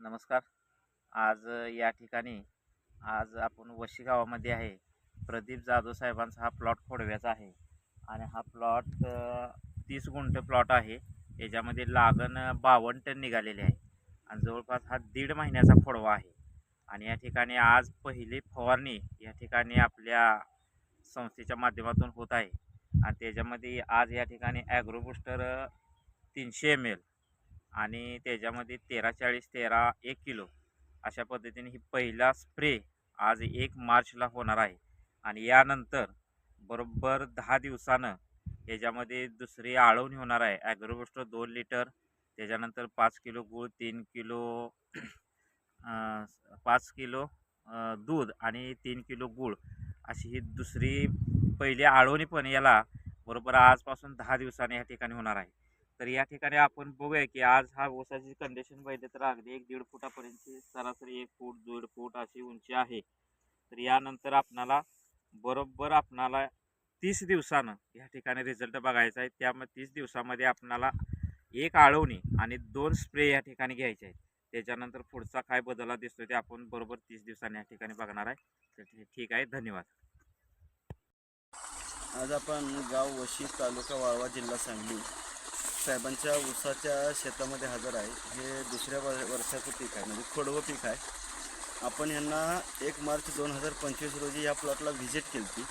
नमस्कार. आज या ठिकाणी आज आपण वशी गावामध्ये आहे. प्रदीप जाधव साहेबांचा हा प्लॉट खोडव्याचा आहे. आणि हा प्लॉट तीस गुंठ प्लॉट आहे. याच्यामध्ये लागण बावन्न टन निघालेले आहे. आणि जवळपास हा दीड महिन्याचा खोडवा आहे. आणि या ठिकाणी आज पहिली फवारणी या ठिकाणी आपल्या संस्थेच्या माध्यमातून होत आहे. आणि त्याच्यामध्ये आज या ठिकाणी ॲग्रो बुस्टर तीनशे एम एल आणि त्याच्यामध्ये तेरा चाळीस तेरा एक किलो अशा पद्धतीने ही पहिला स्प्रे आज एक मार्चला होणार आहे. आणि यानंतर बरोबर दहा दिवसानं याच्यामध्ये दुसरी आळवणी होणार आहे. ॲग्रोबोस्टर दोन लिटर त्याच्यानंतर पाच किलो गूळ तीन किलो पाच किलो दूध आणि तीन किलो गूळ अशी ही दुसरी पहिली आळवणी पण याला बरोबर आजपासून दहा दिवसाने या ठिकाणी होणार आहे. तर या ठिकाणी आपण बघूया की आज हा ऊसाची कंडिशन पाहिजे तर अगदी एक दीड फुटापर्यंतची सरासरी एक फूट दीड फूट अशी उंची आहे. तर यानंतर आपणाला बरोबर आपणाला तीस दिवसानं या ठिकाणी रिझल्ट बघायचा आहे. त्यामुळे तीस दिवसामध्ये आपणाला एक आळवणी आणि दोन स्प्रे या ठिकाणी घ्यायचे आहेत. त्याच्यानंतर पुढचा काय बदला दिसतो ते आपण बरोबर तीस दिवसांनी या ठिकाणी बघणार आहे. तर ठीक- ठीक आहे. धन्यवाद. आज आपण गाव वशी तालुका वाळवा जिल्हा सांगली. साहेबांच्या ऊसाच्या शेतामध्ये हजर आहे. हे दुसऱ्या वर्षाचं पीक आहे. म्हणजे खोडवं पीक आहे. आपण यांना एक मार्च दोन हजार पंचवीस रोजी या प्लॉटला व्हिजिट केली होती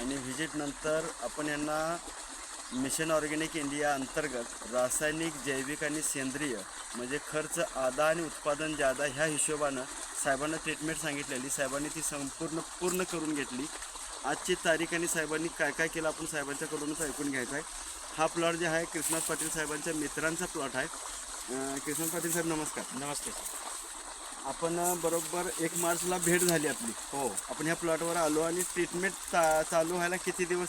आणि व्हिजिटनंतर आपण यांना मिशन ऑर्गॅनिक इंडिया अंतर्गत रासायनिक जैविक आणि सेंद्रिय म्हणजे खर्च आदा आणि उत्पादन जादा ह्या हिशोबानं साहेबांना ट्रीटमेंट सांगितलेली. साहेबांनी ती संपूर्ण पूर्ण करून घेतली. आजची तारीख आणि साहेबांनी काय काय केलं आपण साहेबांच्याकडूनच ऐकून घ्यायचं आहे. हा प्लॉट जे आहे कृष्णात पाटील साहेबांच्या मित्रांचा प्लॉट आहे. अं, कृष्णात पाटील साहेब नमस्कार. नमस्ते. आपण बरोबर एक मार्चला भेट झाली आपली. हो. आपण ह्या प्लॉटवर आलो आणि ट्रीटमेंट चा चालू व्हायला किती दिवस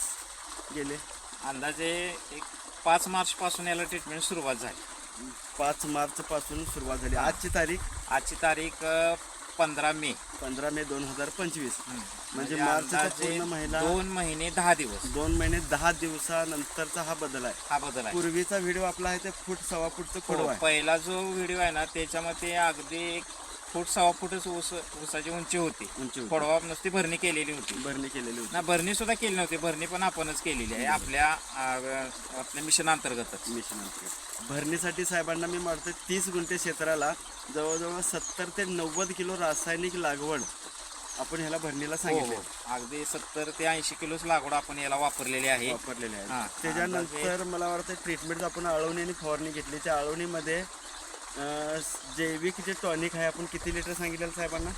गेले? अंदाजे एक पाच मार्चपासून याला ट्रीटमेंट सुरुवात झाली. पाच मार्चपासून सुरुवात झाली. आजची तारीख? आजची तारीख पंधरा मे. पंधरा मे दोन हजार पंचवीस. म्हणजे म्हणजे मार्चचा अंदाजे पूर्ण महिना दोन महिने दहा दिवस. दोन महिने दहा दिवसानंतरचा हा बदल आहे. हा बदल आहे. पूर्वीचा व्हिडिओ आपला आहे ते फूट सव्वा फूटचं खोडव हो, आहे. पहिला जो व्हिडिओ आहे ना त्याच्यामध्ये अगदी एक फूट सव्वा फूटच ऊस ऊसाची उंची होती. खोडवा नुसती भरणी केलेली होती. भरणी केलेली होती. ना भरणी सुद्धा केली नव्हती. भरणी पण आपणच केलेली आहे. आपल्या आपल्या मिशन अंतर्गतच. मिशन अंतर्गत. भरणीसाठी साहेबांना मी मारतोय. तीस गुंठे क्षेत्राला जवळजवळ सत्तर ते नव्वद किलो रासायनिक लागवड आपण ह्याला भरणीला हो सांगितले. हो अगदी सत्तर ते ऐंशी किलोच लागवड आपण याला वापरलेली आहे. वापरलेले आहे. त्याच्यानंतर मला वाटतं ट्रीटमेंट आपण आळवणी आणि फवारणी घेतली. त्या आळवणीमध्ये जैविक जे टॉनिक आहे आपण किती लिटर सांगितलेलं साहेबांना?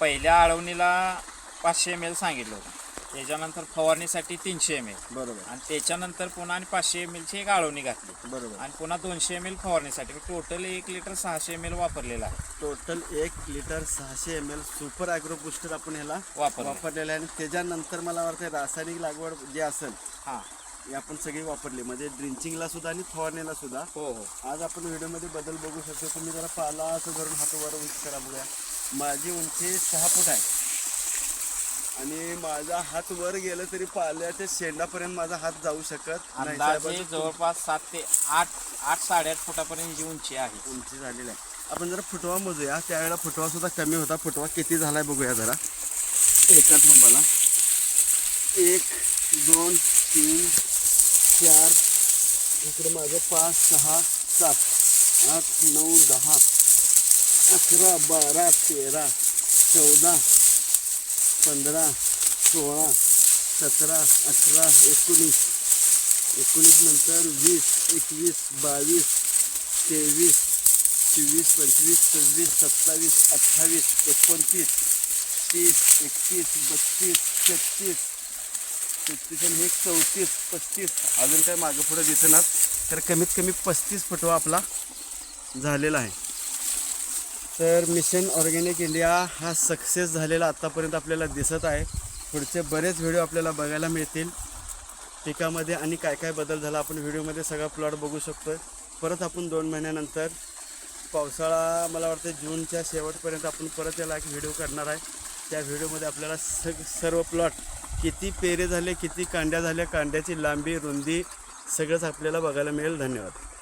पहिल्या आळवणीला पाचशे एम एल सांगितलं होतं. त्याच्यानंतर फवारणीसाठी तीनशे एम एल बरोबर. आणि त्याच्यानंतर पुन्हा आणि पाचशे एम एलची एक आळवणी घातली. बरोबर. आणि पुन्हा दोनशे एम एल फवारणीसाठी. टोटल एक लिटर सहाशे एम एल वापरलेला आहे. टोटल एक लिटर सहाशे M L super agro booster आपण ह्याला वापरलं वापरलेलं आहे. आणि त्याच्यानंतर मला वाटतं रासायनिक लागवड जे असेल हां. हे आपण सगळी वापरली. म्हणजे ड्रिंचिंगला सुद्धा आणि फवारणीला सुद्धा. हो हो. आज आपण व्हिडिओमध्ये बदल बघू शकतो. तुम्ही जरा पाला असं धरून हात वर उंची करा बघूया माझी उंची सहा फूट आहे. आणि माझा हात वर गेलं तरी पाल्याच्या शेंडापर्यंत माझा हात जाऊ शकत नाही. अंदाजे साहेबांची जवळपास सात ते आठ आठ साडेआठ फुटापर्यंत जी उंची आहे. उंची झालेली आहे. आपण जरा फुटवा मोजूया. त्यावेळेला फुटवा सुद्धा कमी होता. फुटवा किती झालाय बघूया जरा. एका थांबाला एक दोन तीन चार, इकडे माझं पाच, सहा, सात, आठ, नऊ, दहा, अकरा, बारा, तेरा, चौदा, पंधरा, सोळा, सतरा, अठरा, एकोणीस एकोणीस नंतर वीस, एकवीस, बावीस, तेवीस, चोवीस, पंचवीस, सव्वीस, सत्तावीस, अठ्ठावीस, एकोणतीस, तीस, एकतीस, बत्तीस, छत्तीस छत्तीस आणि हे चौतीस पस्तीस अजून काय मागं पुढं दिसेनात तर कमीत कमी पस्तीस फुटवा आपला झालेला आहे. तर मिशन ऑर्गॅनिक इंडिया हा सक्सेस झालेला आत्तापर्यंत आपल्याला दिसत आहे. पुढचे बरेच व्हिडिओ आपल्याला बघायला मिळतील. पिकामध्ये आणि काय काय बदल झाला आपण व्हिडिओमध्ये सगळा प्लॉट बघू शकतो परत आपण दोन महिन्यानंतर पावसाळा मला वाटतं जूनच्या शेवटपर्यंत आपण परत याला एक व्हिडिओ करणार आहे. त्या व्हिडिओमध्ये आपल्याला सग सर्व प्लॉट किती पेरे झाले किती कांड्या झाल्या कांड्याची लांबी रुंदी सगळंच आपल्याला बघायला मिळेल. धन्यवाद.